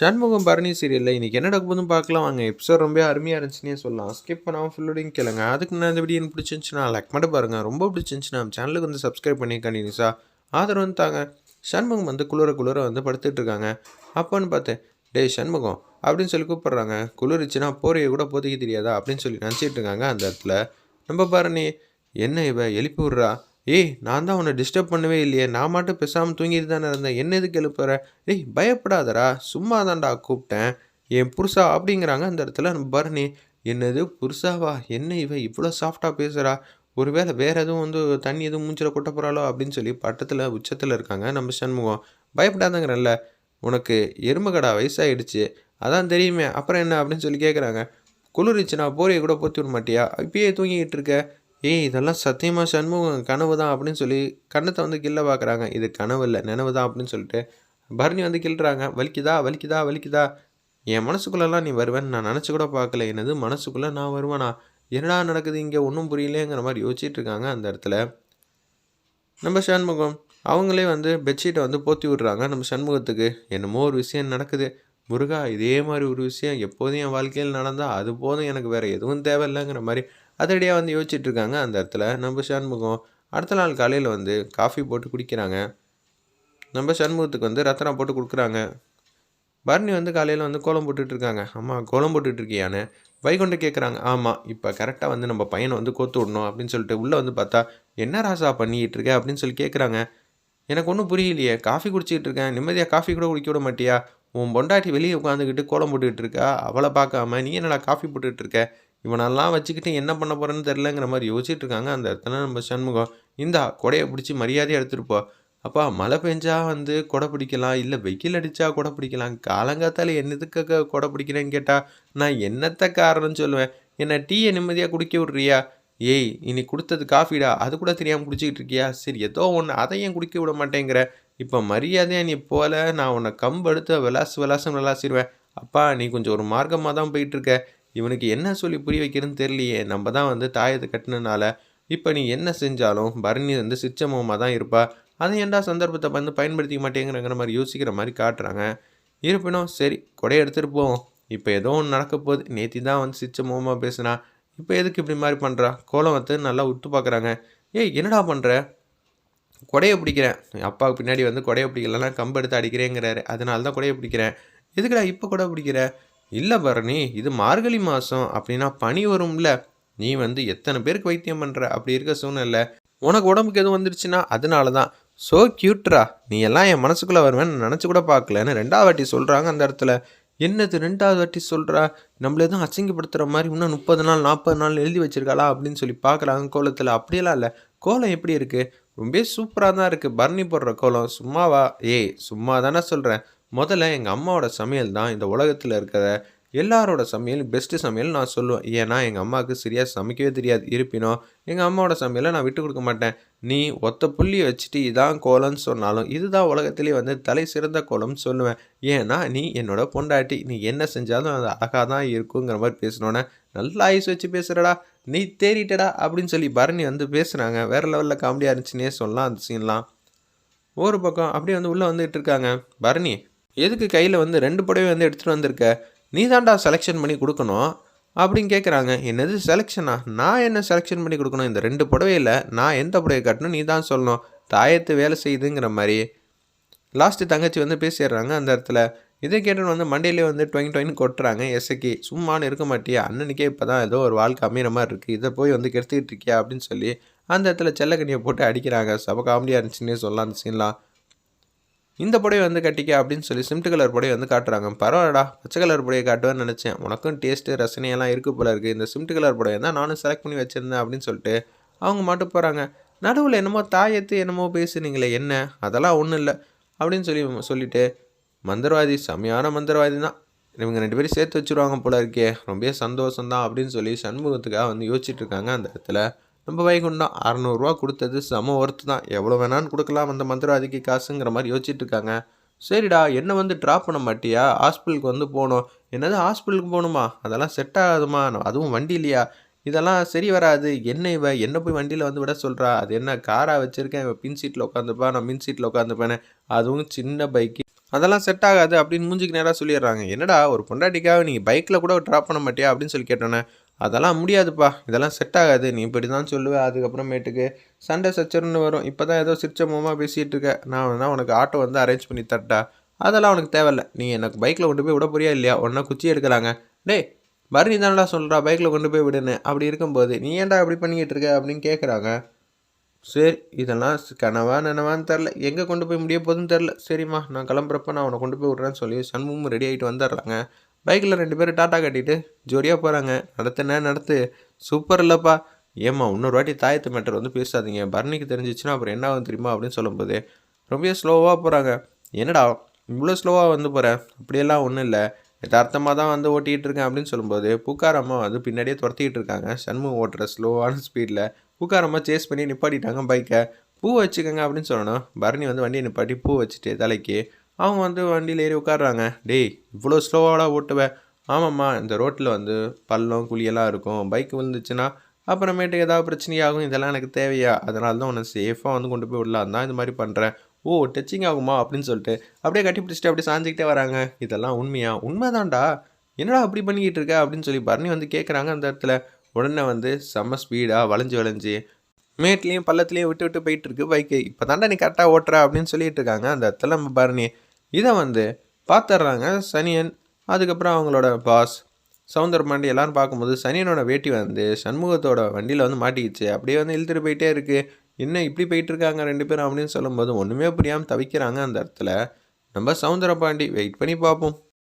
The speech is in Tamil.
சண்முகம் பரணி சீரியலில் இன்றைக்கி என்ன நடக்குதுன்னு பார்க்கலாம். வாங்க எபிசோட் ரொம்ப அருமையாக இருந்துச்சுன்னே சொல்லலாம். ஸ்கிப் பண்ணாமல் ஃபுல்லோடையும் கேளுங்க. அதுக்கு நான் இந்த வீடியோ பிடிச்சிருந்துச்சுன்னா லைக் மட்டும் பாருங்கள் ரொம்ப பிடிச்சிருந்துச்சுன்னா நம்ம சேனலுக்கு வந்து சப்ஸ்கிரைப் பண்ணி கண்டினியூஸாக ஆதரவு வந்து தாங்க. சண்முகம் வந்து குளிர குளிர வந்து படுத்துட்டு இருக்காங்க. அப்போன்னு பார்த்தேன் டேய் சண்முகம் அப்படின்னு சொல்லி கூப்பிட்றாங்க. குளிர்ச்சுன்னா போறைய கூட போதைக்கு தெரியாதா அப்படின்னு சொல்லி நினச்சிட்டு இருக்காங்க அந்த இடத்துல. நம்ம பரணி என்ன இவ? எழுப்பி விட்றா? ஏய் நான் தான் உன்னை டிஸ்டர்ப் பண்ணவே இல்லையே. நான் மட்டும் பேசாமல் தூங்கிட்டு தானே இருந்தேன். என்ன எதுக்கு எழுப்புற ஏய் பயப்படாதடா. சும்மா தான்டா கூப்பிட்டேன். என் புருஷா அப்படிங்கிறாங்க அந்த இடத்துல பரணி. என்னது புருஷாவா? என்ன இவ? இவ்வளோ சாஃப்டாக பேசுகிறா ஒருவேளை வேற எதுவும் வந்து தண்ணி எதுவும் மூஞ்சில் கொட்ட போகிறாளோ அப்படின்னு சொல்லி பட்டத்தில் உச்சத்தில் இருக்காங்க நம்ம சண்முகம். பயப்படாதங்கிறல்ல. உனக்கு எறும்புகடா வயசாகிடுச்சு அதான் தெரியுமே. அப்புறம் என்ன அப்படின்னு சொல்லி கேட்குறாங்க குளிர்ச்சுனா போரையை கூட போத்தி விட மாட்டியா? இப்பயே தூங்கிக்கிட்டு இருக்க. ஏய் இதெல்லாம் சத்தியமாக சண்முகம் கனவு தான் அப்படின்னு சொல்லி கண்ணத்தை வந்து கில்ல பார்க்குறாங்க. இது கனவு இல்லை நினைவு தான் அப்படின்னு சொல்லிட்டு பரணி வந்து கிள்றாங்க வலிக்குதா வலிக்குதா வலிக்குதா? என் மனசுக்குள்ளெல்லாம் நீ வருவேன்னு நான் நினச்சி கூட பார்க்கல. என்னது? மனசுக்குள்ளே நான் வருவேனா? என்னடா நடக்குது? இங்கே ஒன்றும் புரியலேங்கிற மாதிரி யோசிச்சுட்டு இருக்காங்க அந்த இடத்துல. நம்ம சண்முகம் அவங்களே வந்து பெட்ஷீட்டை வந்து போத்தி விடுறாங்க. நம்ம சண்முகத்துக்கு என்னமோ ஒரு விஷயம் நடக்குது. முருகா இதே மாதிரி ஒரு விஷயம் எப்போதும் என் வாழ்க்கையில் நடந்தால் அது போதும். எனக்கு வேறு எதுவும் தேவையில்லைங்கிற மாதிரி அதடியாக வந்து யோசிச்சுட்டு இருக்காங்க அந்த இடத்துல. நம்ம சண்முகம் அடுத்த நாள் காலையில் வந்து காஃபி போட்டு குடிக்கிறாங்க. நம்ம சண்முகத்துக்கு வந்து ரத்தனா போட்டு கொடுக்குறாங்க. பரணி வந்து காலையில் வந்து கோலம் போட்டுட்ருக்காங்க. அம்மா கோலம் போட்டுட்ருக்கியான்னு வைகுண்ட கேட்குறாங்க ஆமாம் இப்போ கரெக்டாக வந்து நம்ம பையனை வந்து கோத்து விடணும் அப்படின்னு சொல்லிட்டு உள்ளே வந்து பார்த்தா என்ன ராசா பண்ணிக்கிட்டு இருக்க? அப்படின்னு சொல்லி கேட்குறாங்க எனக்கு ஒன்றும் புரியலையே காஃபி குடிச்சிக்கிட்டு இருக்கேன். நிம்மதியாக காஃபி கூட குடிக்க விட மாட்டியா? உன் பொண்டாட்டி வெளியே உட்காந்துக்கிட்டு கோலம் போட்டுக்கிட்டு இருக்கா அவளை பார்க்காம நீ என்னடா காஃபி போட்டுக்கிட்டு இருக்க இவனெல்லாம் வச்சுக்கிட்டு என்ன பண்ண போகிறேன்னு தெரிலங்கிற மாதிரி யோசிச்சுட்டு இருக்காங்க. அந்த இடத்துல நம்ம சண்முகம் இந்தா கொடையை பிடிச்சி மரியாதையாக எடுத்துகிட்டு போ. அப்பா மழை பெஞ்சா வந்து கொடை பிடிக்கலாம் இல்லை வெயில் அடித்தா கொடை பிடிக்கலாம். காலங்காத்தால் என்னதுக்கு கொடை பிடிக்கிறேன்னு கேட்டால் நான் என்னத்த காரணம்னு சொல்லுவேன். என்னை டீயை நிம்மதியாக குடிக்க விட்றியா? ஏய் இனி கொடுத்தது காஃபிடா? அது கூட தெரியாமல் குடிச்சிக்கிட்டு இருக்கியா? சரி ஏதோ ஒன்று அதை ஏன் குடிக்க விட மாட்டேங்கிற? இப்போ மரியாதையாக நீ போல நான் உன்னை கம்பு எடுத்து விளாசு விளாசம் விளாசிடுவேன் அப்பா நீ கொஞ்சம் ஒரு மார்க்கமாக தான் போயிட்டுருக்க இவனுக்கு என்ன சொல்லி புரிய வைக்கிறதுன்னு தெரியலையே. நம்ம தான் வந்து தாயத்தை கட்டினனால இப்போ நீ என்ன செஞ்சாலும் பரணி வந்து சிச்சமோமா தான் இருப்பா. அதை ஏன்டா சந்தர்ப்பத்தை வந்து பயன்படுத்திக்க மாட்டேங்கிறங்கிற மாதிரி யோசிக்கிற மாதிரி காட்டுறாங்க. இருப்பினும் சரி கொடையை எடுத்துகிட்டு போவோம். இப்போ ஏதோ ஒன்று நடக்க போகுது. நேத்தி தான் வந்து சிச்சமோமா பேசுனா இப்போ எதுக்கு இப்படி மாதிரி பண்ணுறா கோலம் வந்து நல்லா உத்து பார்க்குறாங்க ஏய் என்னடா பண்ணுற கொடையை பிடிக்கிறேன். அப்பாவுக்கு பின்னாடி வந்து கொடையை பிடிக்கலன்னா கம்பு எடுத்து அடிக்கிறேங்கிறாரு. அதனால தான் கொடையை பிடிக்கிறேன். எதுக்குடா இப்போ கொடை பிடிக்கிற? இல்லை பரணி இது மார்கழி மாதம் அப்படின்னா பனி வரும்ல. நீ வந்து எத்தனை பேருக்கு வைத்தியம் பண்ணுற அப்படி இருக்க சூழ்நிலை. உனக்கு உடம்புக்கு எதுவும் வந்துருச்சுன்னா அதனால தான் ஸோ க்யூட்ரா நீ எல்லாம் என் மனசுக்குள்ளே வருவேன்னு நினச்சி கூட பார்க்கலன்னு ரெண்டாவது வாட்டி சொல்கிறாங்க அந்த இடத்துல. என்னது ரெண்டாவது வாட்டி சொல்கிறா நம்மள எதுவும் அசிங்கப்படுத்துகிற மாதிரி இன்னும் முப்பது நாள் நாற்பது நாள் எழுதி வச்சிருக்காளா அப்படின்னு சொல்லி பார்க்குறாங்க கோலத்தில். அப்படியெல்லாம் இல்லை. கோலம் எப்படி இருக்குது ரொம்ப சூப்பராக தான் இருக்குது பரணி போடுற கோலம். சும்மாவா? ஏய் சும்மா தானே சொல்கிறேன் முதல்ல எங்கள் அம்மாவோட சமையல் தான் இந்த உலகத்தில் இருக்கிற எல்லாரோட சமையல் பெஸ்ட்டு சமையல் நான் சொல்லுவேன். ஏன்னா எங்கள் அம்மாவுக்கு சரியாக சமைக்கவே தெரியாது. இருப்பினோ எங்கள் அம்மாவோட சமையலை நான் விட்டு கொடுக்க மாட்டேன். நீ ஒத்த புள்ளியை வச்சுட்டு இதான் கோலம்னு சொன்னாலும் இதுதான் உலகத்திலே வந்து தலை சிறந்த கோலம்னு சொல்லுவேன். ஏன்னா நீ என்னோட பொண்டாட்டி. நீ என்ன செஞ்சாலும் அது அழகாக தான் இருக்குங்கிற மாதிரி பேசினோன்னே நல்லா ஐஸ் வச்சு பேசுகிறடா நீ தேறிட்டடா. அப்படின்னு சொல்லி பரணி வந்து பேசுகிறாங்க வேறு லெவலில் காமெடியாக இருந்துச்சுன்னே சொல்லலாம் அந்த சீன்லாம் ஒரு பக்கம் அப்படியே வந்து உள்ளே வந்துகிட்டு இருக்காங்க. பரணி எதுக்கு கையில் வந்து ரெண்டு புடவை வந்து எடுத்துகிட்டு வந்திருக்க? நீ தான்டா செலெக்ஷன் பண்ணி கொடுக்கணும் அப்படின்னு கேட்குறாங்க என்னது செலெக்ஷனா நான் என்ன செலெக்ஷன் பண்ணி கொடுக்கணும்? இந்த ரெண்டு புடவையில் நான் எந்த புடவை கட்டணும்? நீ தான் சொல்லணும். தாயத்து வேலை செய்யுதுங்கிற மாதிரி. லாஸ்ட்டு தங்கச்சி வந்து பேசிடுறாங்க அந்த இடத்துல. இதை கேட்டுன்னு வந்து மண்டையிலே வந்து டொயின் டொயின் கொட்டுறாங்க. எஸ்ஐக்கு சும்மானு இருக்க மாட்டியா? அண்ணனுக்கே இப்போ தான் ஏதோ ஒரு வாழ்க்கை அமையிற மாதிரி இருக்குது இதை போய் வந்து கெடுத்துக்கிட்டு இருக்கியா? அப்படின்னு சொல்லி அந்த இடத்துல செல்லக்கண்ணியை போட்டு அடிக்கிறாங்க. சப காமெடியாக இருந்துச்சுன்னே சொல்லலாம் அந்த சீன்லாம் இந்த புடவை வந்து கட்டிக்க அப்படின்னு சொல்லி சிம்ட் கலர் புடவை வந்து காட்டுறாங்க. பரவாயில்லடா பச்சை கலர் புடவை காட்டுவேன்னு நினச்சேன். உனக்கும் டேஸ்ட்டு ரசனையெல்லாம் இருக்குது போல இருக்குது இந்த சிம்ட் கலர் புடவை தான் நானும் செலக்ட் பண்ணி வச்சுருந்தேன் அப்படின்னு சொல்லிட்டு அவங்க மட்டும் போகிறாங்க நடுவில் என்னமோ தாயத்து என்னமோ பேசுனீங்களே என்ன? அதெல்லாம் ஒன்றும் இல்லை அப்படின்னு சொல்லி சொல்லிட்டு மந்திரவாதி செம்மையான மந்திரவாதி தான். இவங்க ரெண்டு பேரும் சேர்த்து வச்சுருவாங்க போல இருக்கே ரொம்ப சந்தோஷம்தான் அப்படின்னு சொல்லி சண்முகத்துக்காக வந்து யோசிச்சுட்டு இருக்காங்க அந்த இடத்துல. நம்ம வைகுண்டம் அறநூறுரூவா கொடுத்தது செம ஒர்த்து தான். எவ்வளோ வேணான்னு கொடுக்கலாம் அந்த மந்திரவாதிக்கு காசுங்கிற மாதிரி யோசிச்சுட்டு இருக்காங்க. சரிடா என்ன வந்து ட்ராப் பண்ண மாட்டியா? ஹாஸ்பிட்டலுக்கு வந்து போகணும். என்னது ஹாஸ்பிட்டலுக்கு போகணுமா? அதெல்லாம் செட் ஆகாதுமா. நான் அதுவும் வண்டி இல்லையா? இதெல்லாம் சரி வராது. என்ன இவ? என்ன போய் வண்டியில் வந்து விட சொல்கிறா அது என்ன காராக வச்சுருக்கேன். இவன் பின் சீட்டில் உட்காந்துப்பா நான் மின் சீட்டில் உட்காந்துப்பேனே அதுவும் சின்ன பைக்கு அதெல்லாம் செட் ஆகாது அப்படின்னு மூஞ்சிக்கு நேராக சொல்லிடுறாங்க. என்னடா ஒரு பொண்டாட்டிக்காக நீங்கள் பைக்கில் கூட ட்ராப் பண்ண மாட்டியா அப்படின்னு சொல்லி கேட்டோன்னே அதெல்லாம் முடியாதுப்பா இதெல்லாம் செட் ஆகாது. நீ இப்படி தான் சொல்லுவேன் அதுக்கப்புறமேட்டுக்கு சண்டை சச்சருன்னு வரும். இப்போ தான் ஏதோ சிரிச்ச மூலமாக பேசிகிட்டு இருக்க. நான் வேணா உனக்கு ஆட்டோ வந்து அரேஞ்ச் பண்ணி தரட்டா. அதெல்லாம் உனக்கு தேவையில்ல. நீ எனக்கு பைக்கில் கொண்டு போய் விட போறியா இல்லையா? ஒன்றா குச்சி எடுக்கிறாங்க டேய் பரணி தானடா சொல்கிறா பைக்கில் கொண்டு போய் விடுன்னு. அப்படி இருக்கும்போது நீ ஏன்டா அப்படி பண்ணிக்கிட்டு இருக்க? அப்படின்னு கேட்குறாங்க சரி இதெல்லாம் கனவா நினவான்னு தெரில. எங்கே கொண்டு போய் முடிய போகுதுன்னு தெரில. சரிம்மா நான் கிளம்புறப்ப நான் அவனை கொண்டு போய் விட்றேன்னு சொல்லி சண்முகம் ரெடி ஆகிட்டு வந்துடுறாங்க. பைக்கில் ரெண்டு பேரும் டாட்டா கட்டிட்டு ஜோடியாக போகிறாங்க நடத்துனே நடத்து. சூப்பர் இல்லைப்பா. ஏம்மா இன்னொரு வாட்டி தாயத்து மேட்டர் வந்து பேசாதீங்க. பரணிக்கு தெரிஞ்சிச்சுன்னா அப்புறம் என்ன ஆகும் தெரியுமா அப்படின்னு சொல்லும்போது ரொம்ப ஸ்லோவாக போகிறாங்க என்னடா இவ்வளோ ஸ்லோவாக வந்து போகிறேன் அப்படியெல்லாம் ஒன்றும் இல்லை. யதார்த்தமாக தான் வந்து ஓட்டிகிட்டு இருக்கேன் அப்படின்னு சொல்லும்போது பூக்காரம்மா வந்து பின்னாடியே துரத்திக்கிட்டு இருக்காங்க. சண்முகம் ஓட்டுற ஸ்லோவான ஸ்பீடில் உட்காரமாக சேஸ் பண்ணி நிப்பாட்டிட்டாங்க பைக்கை பூ வச்சுக்கோங்க அப்படின்னு சொல்லணும். பரணி வந்து வண்டியை நிப்பாட்டி பூ வச்சுட்டு தலைக்கு. அவங்க வந்து வண்டியில் ஏறி உட்காடுறாங்க டேய் இவ்வளோ ஸ்லோவாக ஓட்டுவேன் ஆமாம்மா இந்த ரோட்டில் வந்து பள்ளம் குழியெல்லாம் இருக்கும். பைக் விழுந்துச்சுன்னா அப்புறமேட்டு ஏதாவது பிரச்சனையாகும். இதெல்லாம் எனக்கு தேவையா? அதனால தான் உன்னை சேஃபாக வந்து கொண்டு போய் விடலாம் தான் இந்த மாதிரி பண்ணுறேன் ஓ டச்சிங் ஆகுமா? அப்படின்னு சொல்லிட்டு அப்படியே கட்டி பிடிச்சிட்டு அப்படியே சாஞ்சிக்கிட்டே வராங்க. இதெல்லாம் உண்மையா? உண்மைதான்டா. என்னடா அப்படி பண்ணிக்கிட்டு இருக்க? அப்படின்னு சொல்லி பரணி வந்து கேட்குறாங்க அந்த இடத்துல. உடனே வந்து செம்ம ஸ்பீடாக வளைஞ்சு வளைஞ்சு மேட்லேயும் பள்ளத்துலேயும் விட்டு விட்டு போயிட்டுருக்கு பைக்கு இப்போ தாண்டா நீ கரெக்டாக ஓட்டுற அப்படின்னு சொல்லிட்டு இருக்காங்க அந்த இடத்துல நம்ம பரணி இதை வந்து பார்த்துட்றாங்க சனியன். அதுக்கப்புறம் அவங்களோட பாஸ் சவுந்தர பாண்டி. எல்லாரும் பார்க்கும்போது சனியனோட வேட்டி வந்து சண்முகத்தோட வண்டியில் வந்து மாட்டிக்கிச்சு. அப்படியே வந்து இழுத்துட்டு போயிட்டே இருக்குது என்ன இப்படி போயிட்டு இருக்காங்க ரெண்டு பேரும் அப்படின்னு சொல்லும்போது ஒன்றுமே புரியாமல் தவிக்கிறாங்க அந்த இடத்துல. நம்ம சவுந்தர பாண்டி. வெயிட் பண்ணி பார்ப்போம்.